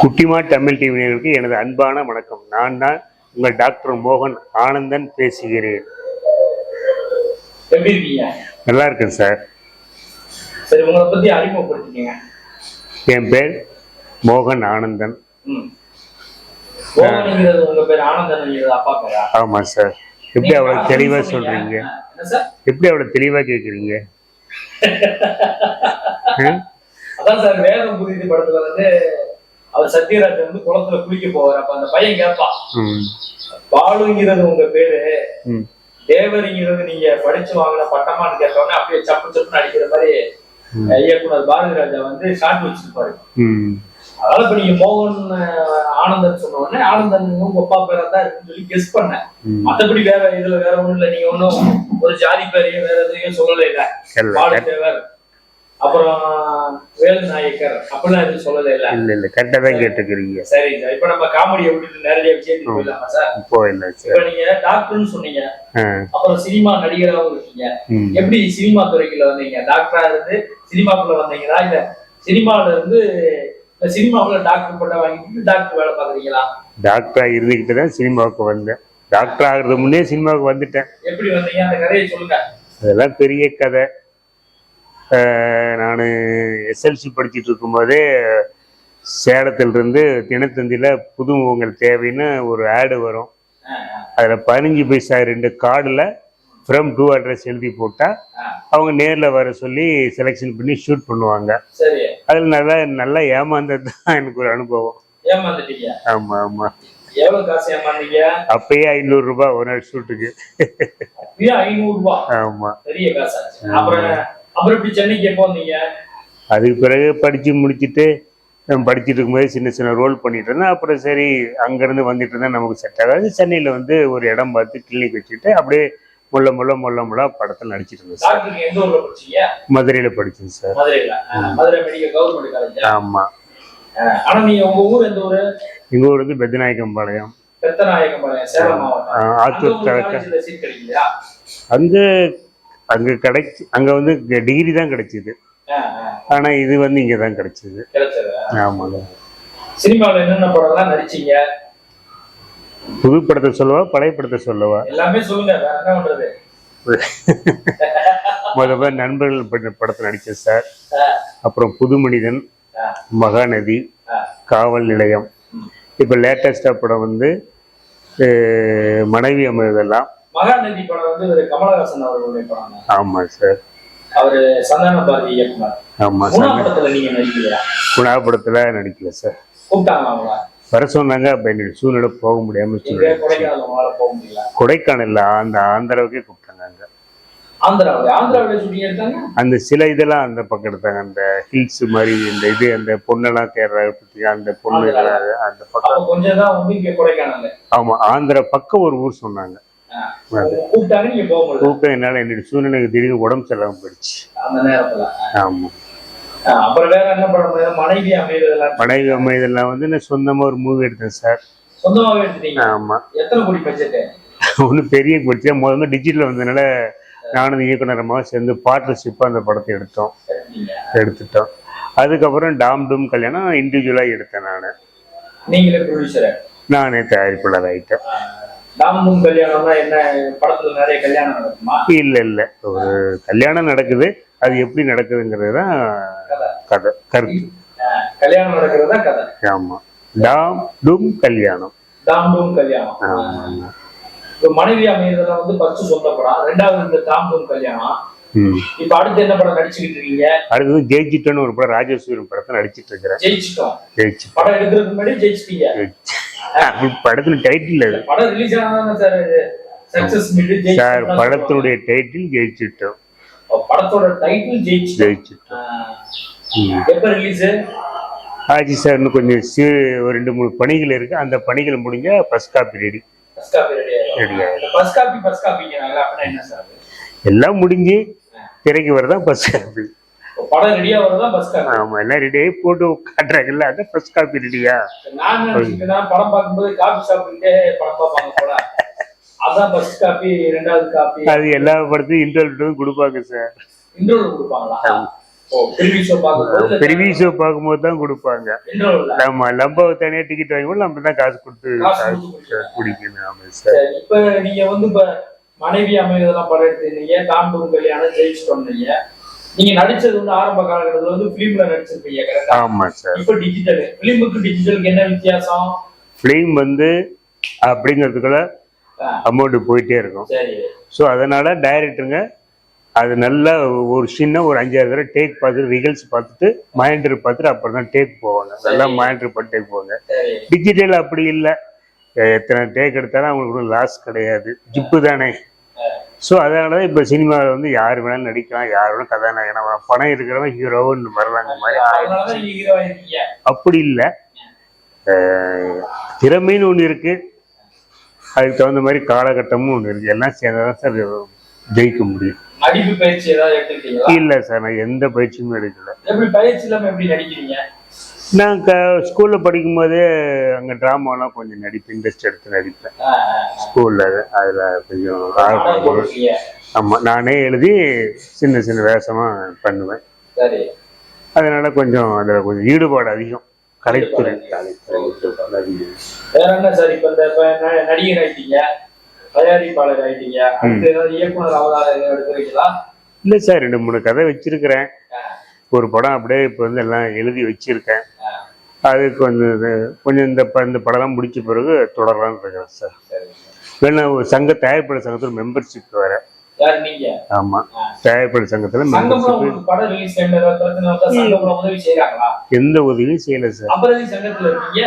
குட்டிமா தமிழ் டிவினருக்கு எனது அன்பான வணக்கம். நான் தான் உங்கள் டாக்டர் மோகன் ஆனந்தன் பேசுகிறேன். நல்லா இருக்கேன் சார். சரி உங்களை பத்தி அறிமுகப்படுத்திக்கங்க. என் பேர் மோகன் ஆனந்தன். ம். மோகனுங்கிறது உங்க பேர் ஆனந்தன்ங்கிறது அப்பா பேரா? ஆமாம் சார். எப்படி நீங்க அவ்வளோ ஆனந்தன் தெளிவாக சொன்னீங்க. சொல்கிறீங்க என்ன சார்? எப்படி அவ்வளோ தெளிவாக கேட்குறீங்க அதான் சார் வேதம் புரியுது படத்துல வந்து அவர் சத்யராஜ் வந்து குளத்துல குளிக்க போவார். அப்ப அந்த பையன் கேட்பான் பாலுங்கிறது உங்க பேரு தேவருங்கிறது நீங்க படிச்சு வாங்கின பட்டமான்னு கேட்டோன்னே அப்படியே சப்பு சப்புன்னு அடிக்கிற மாதிரி இயக்குனர் பாரதி ராஜா வந்து ஷாட் வச்சிருப்பாரு. அதனால இப்ப நீங்க மோகன் ஆனந்தன் சொன்ன உடனே ஆனந்தன் உங்க அப்பா பேரா தான் இருக்குன்னு சொல்லி கெஸ் பண்ணேன். ம். மத்தபடி வேற இதுல வேற ஒண்ணும் இல்ல. நீங்க ஒண்ணும் ஒரு ஜாதி பேரையும் வேற எதையும் சொல்லல இல்ல. இல்ல. பாலுதேவர் அப்புறம் வேலு நாயக்கர் அப்படிலாம் எதுவும் சொல்லல இல்ல. இல்லை இல்லை கரெக்டாக தான் கேட்டுக்கிறீங்க சரி சார் இப்ப நம்ம காமெடியை விட்டுட்டு நேரடியா விஷயத்துக்கு போயிடலாமா சார்? இப்போ இல்லை இப்ப சார் நீங்க டாக்டர்னு சொன்னீங்க. அப்புறம் சினிமா நடிகராகவும் இருக்கீங்க. எப்படி சினிமா துறைக்குள்ள வந்தீங்க? டாக்டரா இருந்து சினிமாக்குள்ள வந்தீங்களா? இல்ல சினிமால இருந்து சினிமாவுல டாக்டர் பட்டம் வாங்கிட்டு டாக்டர் வேலை பாக்குறீங்களா டாக்டராக இருந்துக்கிட்டு தான் சினிமாவுக்கு வந்தேன். டாக்டர் ஆகிறது முன்னே சினிமாவுக்கு வந்துட்டேன். எப்படி வந்தீங்க? அந்த கதையை சொல்லுங்க. அதெல்லாம் பெரிய கதை. நான் எஸ்எல்சி படிச்சுட்டு இருக்கும்போதே சேலத்திலிருந்து தினத்தந்தியில் புது முகங்கள் தேவைன்னு ஒரு ஆடு வரும். அதில் பதினஞ்சு பைசா ரெண்டு கார்டில் ஃப்ரம் டூ அட்ரஸ் எழுதி போட்டால் அவங்க நேரில் வர சொல்லி செலெக்ஷன் பண்ணி ஷூட் பண்ணுவாங்க. அதில் நல்லா நல்லா ஏமாந்தது தான் எனக்கு ஒரு அனுபவம். ஆமாம் ஆமாம் அப்பயே ஐநூறுரூபா ஒரு நாள் ஷூட்டுக்கு ஐநூறு ரூபாய். ஆமாம் பெரிய அப்புறம் இப்படி சென்னைக்கு எப்போ வந்தீங்க? அதுக்கு பிறகு படித்து முடிச்சுட்டு படிச்சுட்டு இருக்கும்போது சின்ன சின்ன ரோல் பண்ணிட்டு இருந்தேன். அப்புறம் சரி அங்கேருந்து வந்துட்டு இருந்தா நமக்கு செட் ஆகாது. சென்னையில் வந்து ஒரு இடம் பார்த்து கிளினிக் வச்சுட்டு அப்படியே முள்ள முள்ள முள்ள முள்ள படத்தில் நடிச்சிட்டு இருந்தேன் சார். மதுரையில் படித்தேன் சார். ஆமாம் உங்க ஊர் வந்து ஆஹ் அங்க ஆத்தூர் அங்கே அங்கே கிடைச்சி அங்கே வந்து டிகிரி தான் கிடைச்சிது. ஆனால் இது வந்து இங்கே தான் கிடைச்சிது. ஆமாங்க. சினிமாவில் என்னென்ன படம்லாம் நடிச்சீங்க? புது படத்தை சொல்லவா பழைய படத்தை சொல்லவா? எல்லாமே சொல்லுங்க என்ன பண்றது? முதல்ல நண்பர்கள் பட- படத்தில் நடித்தேன் சார். அப்புறம் புது மனிதன் மகாநதி. காவல் நிலையம். இப்போ லேட்டஸ்டாக படம் வந்து மனைவி அமைதெல்லாம் மகாநதி படம் வந்து கமலஹாசன் அவர்களுடைய படம். ஆமாம் சார். அவரு சந்தான பாரதி இயக்குனர். சார். படத்துல நீங்க நடிக்கலையா? குணா படத்தில் நடிக்கல சார். கூப்பிட்டாங்களா வர சொன்னாங்க அப்போ என்னுடைய சூழ்நிலை போக முடியல? கொடைக்கானல்ல அந்த ஆந்திராவுக்கே கூப்பிட்டாங்க அங்க. அந்த சில இதெல்லாம் அந்த பக்கம் எடுத்தாங்க அந்த ஹில்ஸ் மாதிரி இந்த இது அந்த பொண்ணெல்லாம் கேரளா பற்றி அந்த பொண்ணு அந்த பக்கம். கொஞ்சம் தான் வந்து இங்க கொடைக்கானல். ஆமா ஆந்திரா பக்கம் ஒரு ஊர் சொன்னாங்க. கூப்பிட்டு என்னால் என்னுடைய சூழ்நிலைக்கு திடீர்னு உடம்பு சரியில்லாம போயிடுச்சு. அந்த நேரத்துல. ஆமா. ஆஹ் அப்புறம் வேற என்ன படம் மனைவி அமைதெல்லாம் மனைவி அம்மா இதெல்லாம் வந்து நான் சொந்தமா ஒரு மூவி எடுத்தேன் சார் சொந்தமாவே எடுத்துட்டீங்க? ஆமா. எத்தனை கோடி பட்ஜெட் ஒன்றும் பெரிய படிச்சா முதல்ல டிஜிட்டல் வந்ததுனால நானும் இயக்குனரமாக சேர்ந்து பார்ட்னர்ஷிப்பாக அந்த படத்தை எடுத்தோம். எடுத்துட்டோம். அதுக்கப்புறம் டாம் டூம் கல்யாணம் இண்டிவிஜுவலாக எடுத்தேன் நான். நீங்களே ப்ரொடியூசர் நானே தயாரிப்பாளர் தாமமும் கல்யாணம்னா என்ன? படத்துல நிறைய கல்யாணம் நடக்குமா? இல்லை இல்லை. ஒரு கல்யாணம் நடக்குது. அது எப்படி நடக்குதுங்கிறது தான் கதை கருத்து. கல்யாணம் நடக்கிறதா கதை? ஆமாம் டாம் டூம் கல்யாணம். தாம்பூம் கல்யாணம். ஆமாம் இப்ப மனைவி அமைதெல்லாம் வந்து ஃபர்ஸ்ட் சொந்த படம். ரெண்டாவது இந்த தாம்பூம் கல்யாணம். இப்ப அடுத்து என்ன படம் நடிச்சுக்கிட்டு இருக்கீங்க? அடுத்தது ஜெயிச்சிட்டோன்னு ஒரு படம் ராஜேஸ்வரி படத்தை நடிச்சிட்டு இருக்கிறேன் ஜெயிச்சிட்டோம். ஜெயிச்சு. படம் எடுக்கிறதுக்கு முன்னாடி ஜெயிச்சிட்டீங்க. படத்துல டைட்டில் அது. படம் ரிலீஸ் ஆனதானே சார் சக்சஸ் மீட் சார் படத்தினுடைய டைட்டில் ஜெயிச்சிட்டோம். படத்தோட டைட்டில் ஜெயிச்சு ஜெயிச்சிட்டோம். எப்ப ரிலீஸ் ஆச்சு சார் இன்னும் கொஞ்சம் சி ஒரு ரெண்டு மூணு பணிகள் இருக்கு. அந்த பணிகள் முடிஞ்சா first copy ready first copy ready ஆயிடும். ஃபர்ஸ்ட் காப்பி ஃபர்ஸ்ட் காப்பிங்கிறாங்க அப்படின்னா என்ன சார்? எல்லாம் முடிஞ்சு திரைக்கு வரதான் ஃபர்ஸ்ட் காப்பி? படம் ரெடியா வரதா ஃபர்ஸ்ட் காப்பி? ஆமா எல்லாம் ரெடி ஆகி போட்டு காட்டுறாங்கல்ல அதான் ஃபர்ஸ்ட் காப்பி ரெடியா நான் நினைச்சுக்கிட்டேன் படம் பார்க்கும்போது காபி சாப்பிட்டுட்டே படம் பார்ப்பாங்க போல. அதான் ஃபர்ஸ்ட் காப்பி ரெண்டாவது காப்பி. அது எல்லா படத்தையும் இன்டர்வியூ கொடுப்பாங்க சார் இன்டர்வல் கொடுப்பாங்களா? ஓ பிரிவி ஷோ பார்க்கும்போது தான் கொடுப்பாங்க. நம்ம நம்ம டிக்கெட் வாங்கும்போது நம்ம தான் காசு கொடுத்து குடிக்கணும். சார் இப்ப நீங்க வந்து மனைவி அமைவதெல்லாம் படம் எடுத்திருந்தீங்க காண்டூர் கல்யாணம் ஜெயிச்சுட்டு வந்தீங்க? நீங்க நடிச்சது வந்து ஆரம்ப காலகட்டத்துல வந்து பிலிம்ல நடிச்சிருப்பீங்க கரெக்டா சார் இப்ப டிஜிட்டல் பிலிமுக்கு டிஜிட்டலுக்கு என்ன வித்தியாசம்? ஃபிலிம் வந்து அப்படிங்கிறதுக்குள்ள அமௌண்ட் போயிட்டே இருக்கும். ஸோ அதனால டைரக்டருங்க அது நல்லா ஒரு சின்ன ஒரு அஞ்சாறு தடவை டேக் பார்த்துட்டு ரிகல்ஸ் பார்த்துட்டு மானிட்டர் பார்த்துட்டு அப்புறம் தான் டேக் போவாங்க. நல்லா மானிட்டர் பண்ணி டேக் போவாங்க டிஜிட்டல் அப்படி இல்லை. எத்தனை டேக் எடுத்தாலும் அவங்களுக்கு லாஸ் கிடையாது. ஜிப்பு தானே. ஸோ அதனால தான் இப்போ சினிமாவில் வந்து யார் வேணாலும் நடிக்கலாம் யார் வேணாலும் கதாநாயகனா. பணம் இருக்கிறவன் ஹீரோன்னு வரலாங்க மாதிரி அப்படி இல்லை. திறமைன்னு ஒன்று இருக்கு. அதுக்கு தகுந்த மாதிரி காலகட்டமும் ஒன்று இருக்கு. எல்லாம் சேர்ந்தாதான் சார் ஜெயிக்க முடியும். இல்லை சார் நான் எந்த பயிற்சியுமே எடுக்கல. நான் க ஸ்கூலில் படிக்கும்போதே அங்கே ட்ராமாலாம் கொஞ்சம் நடிப்பேன் இன்ட்ரெஸ்ட் எடுத்து நடிப்பேன். ஸ்கூலில் அதில் கொஞ்சம். ஆமாம் நானே எழுதி சின்ன சின்ன வேஷமாக பண்ணுவேன். அதனால கொஞ்சம் அதில் கொஞ்சம் ஈடுபாடு அதிகம். கலைத்துறை. வேற என்ன சார் இப்ப இந்த இப்ப ந- நடிகர் ஆயிட்டீங்க தயாரிப்பாளர் ஆயிட்டீங்க அடுத்து ஏதாவது இயக்குனர் அவதாரம் எதுவும் எடுக்கிறீங்களா இல்லை சார் ரெண்டு மூணு கதை வச்சிருக்கிறேன். ஒரு படம் அப்படியே இப்போ வந்து எல்லாம் எழுதி வச்சிருக்கேன். அது கொஞ்சம் இது- கொஞ்சம் இந்த ப- இந்த படம்லாம் முடிச்ச பிறகு தொடரலாம்னு இருக்கிறேன் சார் வேணா ஒரு சங்க தயாரிப்பாளர் சங்கத்தில் மெம்பர்ஷிப் வேற. யார் நீங்க? ஆமாம் தயாரிப்பாளர் சங்கத்தில் மெம்பர்ஷிப் ஏதாவது எந்த உதவியும் செய்யலை சார் சங்கத்துல இருக்கீங்க?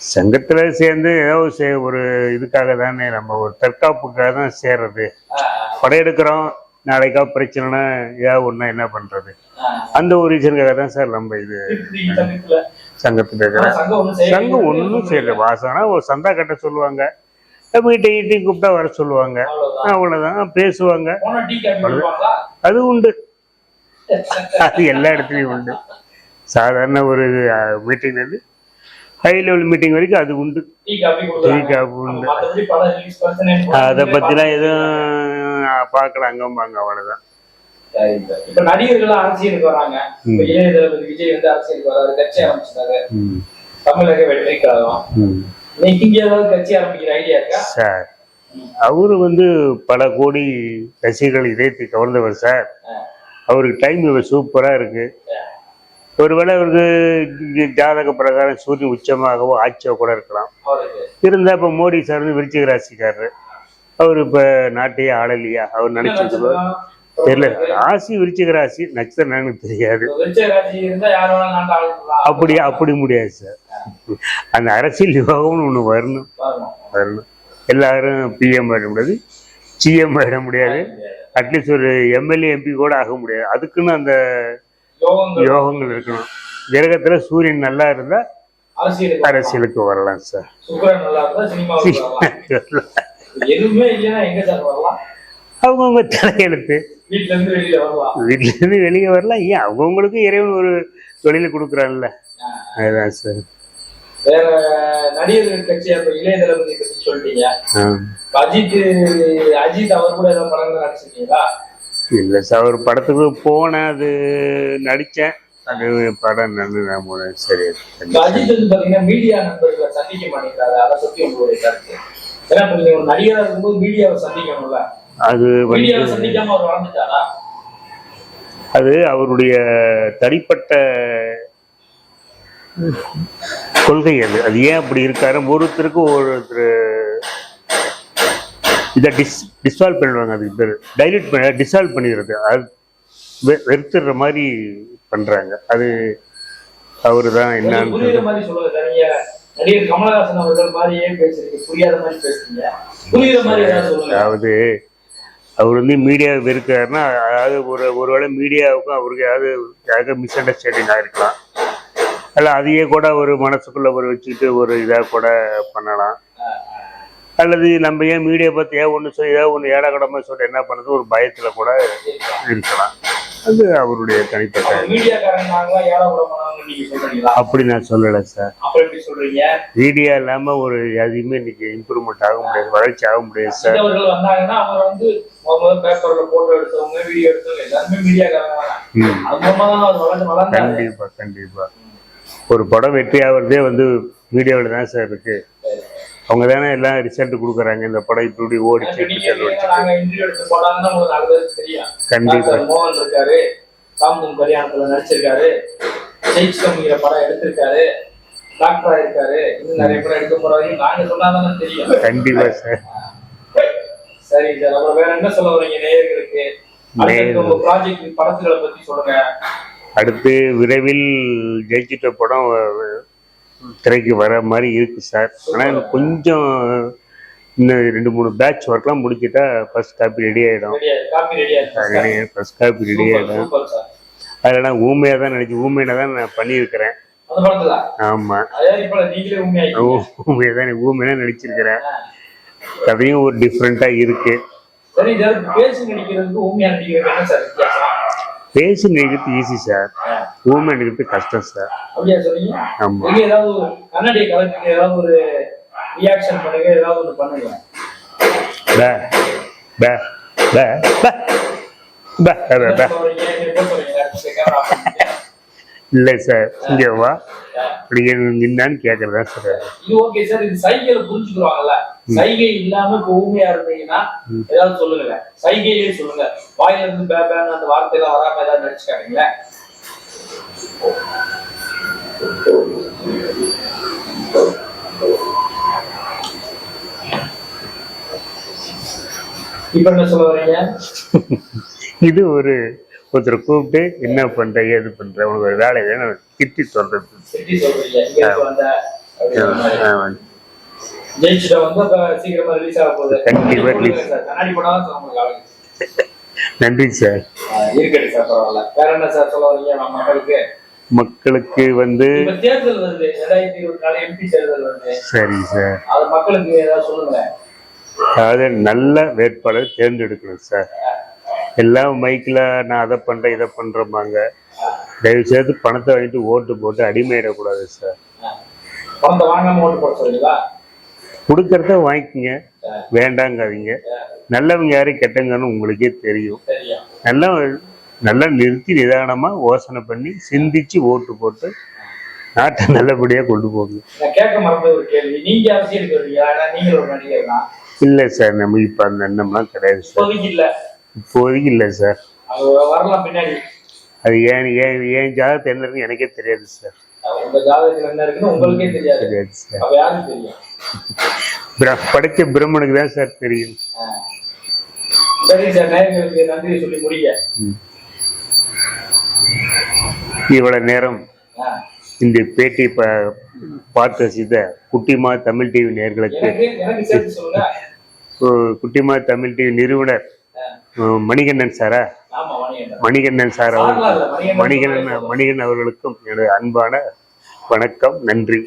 சங்கத்தில் சேர்ந்து ஏதோ ஒரு சே- ஒரு இதுக்காக தானே நம்ம ஒரு தற்காப்புக்காக தான் சேர்றது. எடுக்கிறோம் நாளைக்கா பிரச்சனைனா ஏதாவது ஒன்றா என்ன பண்ணுறது ஆ, அந்த ஒரு ரீசனுக்காக தான் சார் நம்ம இது ஆனா இருக்கிறேன் சங்கம் ஒன்றும் செய்யல வாசனா ஒரு சந்தா கட்ட சொல்லுவாங்க. மீட்டிங் ஈட்டிங் கூப்பிட்டா வர சொல்லுவாங்க. அவ்வளோதான் பேசுவாங்க. அது உண்டு. அது எல்லா இடத்துலையும் உண்டு. சாதாரண ஒரு மீட்டிங்லேருந்து ஹை லெவல் மீட்டிங் வரைக்கும் அது உண்டு. டீ காப்பு உண்டு. அதை பற்றிலாம் எதுவும் பார்க்கல அங்கம்பாங்க அவ்வளோதான். இப்ப நடிகர்கள் அரசியலுக்கு வராங்க. இளைய தளபதி விஜய் வந்து அரசியலுக்கு வராரு கட்சி ஆரம்பிச்சிட்டாரு. தமிழக வெற்றி கழகம் ம் நீங்க ஏதாவது கட்சி ஆரம்பிக்கிற ஐடியா இருக்கா? சார் அவரு வந்து பல கோடி ரசிகர்கள் இதயத்தை கவர்ந்தவர் சார். அவருக்கு டைம் இவர் சூப்பராக இருக்கு. ஒருவேளை அவருக்கு ஜாதக பிரகாரம் சூரியன் உச்சமாகவோ ஆட்சியோ கூட இருக்கலாம். இருந்தால் இப்போ மோடி சார் வந்து விருச்சிக ராசிக்காரரு. அவர் இப்போ நாட்டையே ஆளலையா? அவர் நினைச்சிருக்கோ தெரியல. ராசி விருச்சிக ராசி நட்சத்திரம் எனக்கு தெரியாது. அப்படி அப்படி முடியாது சார் அந்த அரசியல் யோகம்னு ஒன்று வரணும். வரணும். எல்லாரும் பிஎம் ஆயிட முடியாது. சிஎம் ஆயிட முடியாது. அட்லீஸ்ட் ஒரு எம்எல்ஏ எம்பி கூட ஆக முடியாது. அதுக்குன்னு அந்த யோகங்கள். இருக்கணும். கிரகத்துல சூரியன் நல்லா இருந்தா அரசியலுக்கு வரலாம். சார் அவங்கவுங்க தலையெழுத்து. வீட்டுல இருந்து வெளியில வரலாம் வீட்டுல இருந்து வெளியே வரலாம் ஏன்? அவங்கவுங்களுக்கு இறைவன் ஒரு தொழிலை கொடுக்குறான்ல. அதுதான் சார். வேற நடிகர்கள் கட்சி அப்ப இளைய தளபதி பத்தி சொல்லிட்டீங்க. ஆ. இப்ப அஜித் அஜித் அவர் கூட ஏதாவது படங்கள் நடிச்சிருக்கீங்களா? இல்ல சார் ஒரு படத்துக்கு போனேன் அது நடிச்சேன். அது படம் நல்ல நான் சரி அஜித் வந்து பாத்தீங்கன்னா மீடியா நண்பர்களை சந்திக்க மாட்டேங்கிறாரு. அதை பத்தி உங்களுடைய கருத்து. ஏன்னா இப்ப நீங்க ஒரு நடிகரா இருக்கும்போது மீடியாவை சந்திக்கணும்ல. அது வந்து அது அவருடைய தனிப்பட்ட கொள்கை அது. அது ஏன் அப்படி இருக்காரு? ஒருத்தருக்கு ஒருத்தர் இதை டிஸ் டிசால்வ் பண்ணிடுவாங்க அதுக்கு பேர். டைல்யூட் பண்ண டிசால்வ் பண்ணிடுறது. அது வெறுத்துடுற மாதிரி பண்றாங்க. அது அவரு தான் என்னன்னு அதாவது அவர் வந்து மீடியா வெறுக்கிறாருன்னா அதாவது ஒரு ஒருவேளை மீடியாவுக்கும் அவருக்கு ஏதாவது ஏதாவது மிஸ் அண்டர்ஸ்டாண்டிங் ஆகிருக்கலாம் அல்ல அதையே கூட ஒரு மனசுக்குள்ள ஒரு வச்சுக்கிட்டு ஒரு இதாக கூட பண்ணலாம். அல்லது நம்ம ஏன் மீடியா பற்றி ஏன் ஒன்று சொல்லி ஏதாவது ஒன்று ஏடாகடமாக சொல்லிட்டு என்ன பண்ணுறது ஒரு பயத்தில் கூட இருக்கலாம். அது அவருடைய தனிப்பட்ட அப்படி நான் சொல்லலை சார். மீடியா இல்லாம ஒரு எதுவுமே இன்னைக்கு இம்ப்ரூவ்மெண்ட் ஆக முடியாது வளர்ச்சி ஆக முடியாது சார். கண்டிப்பா கண்டிப்பா. ஒரு படம் வெற்றி ஆகுறதே வந்து மீடியாவில் தான் சார் இருக்கு. அவங்க தானே எல்லாம் ரிசல்ட் கொடுக்குறாங்க. இந்த படம் இப்படி இப்படி ஓடிச்சு கண்டிப்பா. மோகன் இருக்காரு காமன் கல்யாணத்துல நடிச்சிருக்காரு ஜெயிச்சிட்டோங்கிற படம் எடுத்திருக்காரு டாக்டரா இருக்காரு இன்னும் நிறைய படம் எடுக்க போறாரு. நாங்க சொன்னாதானே தெரியும். கண்டிப்பா சார் சரி சார் அப்புறம் வேற என்ன சொல்ல வரீங்க? நேயர்களுக்கு. ப்ராஜெக்ட் படத்துகளை பத்தி சொல்லுங்க. அடுத்து விரைவில் ஜெயிச்சிட்ட படம் திரைக்கு வர மாதிரி இருக்கு சார். ஆனால் எனக்கு கொஞ்சம் இன்னும் ரெண்டு மூணு பேட்ச் ஒர்க்லாம் முடிச்சிட்டா ஃபர்ஸ்ட் காப்பி ரெடி ஆகிடும் இருக்கு ஃபர்ஸ்ட் காப்பி ரெடி ஆகிடும் அதில் நான் ஊமையாக தான் நினச்சி ஊமையில தான் நான் பண்ணியிருக்கிறேன். ஆமாம் அதே இப்ப நீங்களே உண்மையாக்கி ஊமையை தான் ஊமையாக நடிச்சிருக்கிறேன் கதையும் ஒரு டிஃப்ரெண்ட்டாக இருக்கு. பேசி நடிக்கிறது ஈஸி சார் ஊமை நடிக்கிறது கஷ்டம் சார் ஆமா. இல்லை சார் இங்கே வா. அப்படி நின்னான்னு கேட்குறதா சார் இது ஓகே சார் இது சைகையில புரிஞ்சுக்குவாங்கல்ல சைகை இல்லாம இப்ப ஊமையா இருந்தீங்கன்னா ஏதாவது சொல்லுங்க சைகையிலே சொல்லுங்க. வாயில இருந்து பேபேன்னு அந்த வார்த்தை எல்லாம் வராம ஏதாவது நடிச்சுக்காதீங்களே. இப்ப என்ன சொல்ல வரீங்க? இது ஒரு ஒருத்தர் கூப்பிட்டு என்ன பண்ற ஏது பண்ற உனக்கு ஒரு வேலை வேணும் திட்டி சொல்றது. ஜெயிச்சிட்ட வந்து அப்ப சீக்கிரமா ரிலீஸ் ஆக போகுது. கண்டிப்பா release. சார் கண்ணாடி படம் தான் சார் உங்களுக்கு அழகு நன்றி சார் ஆஹ் இருக்கட்டும் சார் பரவாயில்ல. வேற என்ன சார் சொல்ல வரீங்க நம்ம மக்களுக்கு? மக்களுக்கு வந்து தேர்தல் வருது. ரெண்டாயிரத்தி இருபத்தி நாலு எம்பி தேர்தல் வருது. சரி சார் அது மக்களுக்கு ஏதாவது சொல்லுங்க அதாவது நல்ல வேட்பாளர் தேர்ந்தெடுக்கணும் சார் எல்லாம் மைக்கில் நான் அதை பண்றேன் இதை பண்றேம்பாங்க. தயவு செய்து பணத்தை வாங்கிட்டு ஓட்டு போட்டு அடிமையிடக்கூடாது சார் பணத்தை வாங்காம ஓட்டு போட சொல்றீங்களா? கொடுக்கறத வாங்கிக்கோங்க. வேண்டாங்காதீங்க. நல்லவங்க யாரு கெட்டவங்கன்னு உங்களுக்கே தெரியும். நல்லா நல்லா நிறுத்தி நிதானமா யோசனை பண்ணி சிந்திச்சு ஓட்டு போட்டு நாட்டை நல்லபடியா கொண்டு தான் இல்லை சார் நம்ம இப்போ அந்த எண்ணம்லாம் கிடையாது சார். இப்போதைக்கு இல்ல. சார். அது வரலாம் பின்னாடி. அது ஏன் ஏன் ஏன் ஜாதகத்தை என்ன இருக்குன்னு எனக்கே தெரியாது சார். உங்க ஜாதகத்துல என்ன இருக்குன்னு உங்களுக்கே தெரியாது. அப்ப யாருக்கு தெரியும்? படைச்ச பிரம்மனுக்கு தான் சார் தெரியும். சரி சார் நேயர்களுக்கு நன்றி சொல்லி முடிங்க இவ்வளவு நேரம். இந்த பேட்டி பார்த்து ரசித்த குட்டிமா தமிழ் டிவி நேர்களுக்கு குட்டிமா தமிழ் டிவி நிறுவனர் மணிகண்டன் சாரா மணிகண்டன். சார் அவர்கள் மணிகண்டன் மணிகண்டன் அவர்களுக்கும் எனது அன்பான வணக்கம் நன்றி.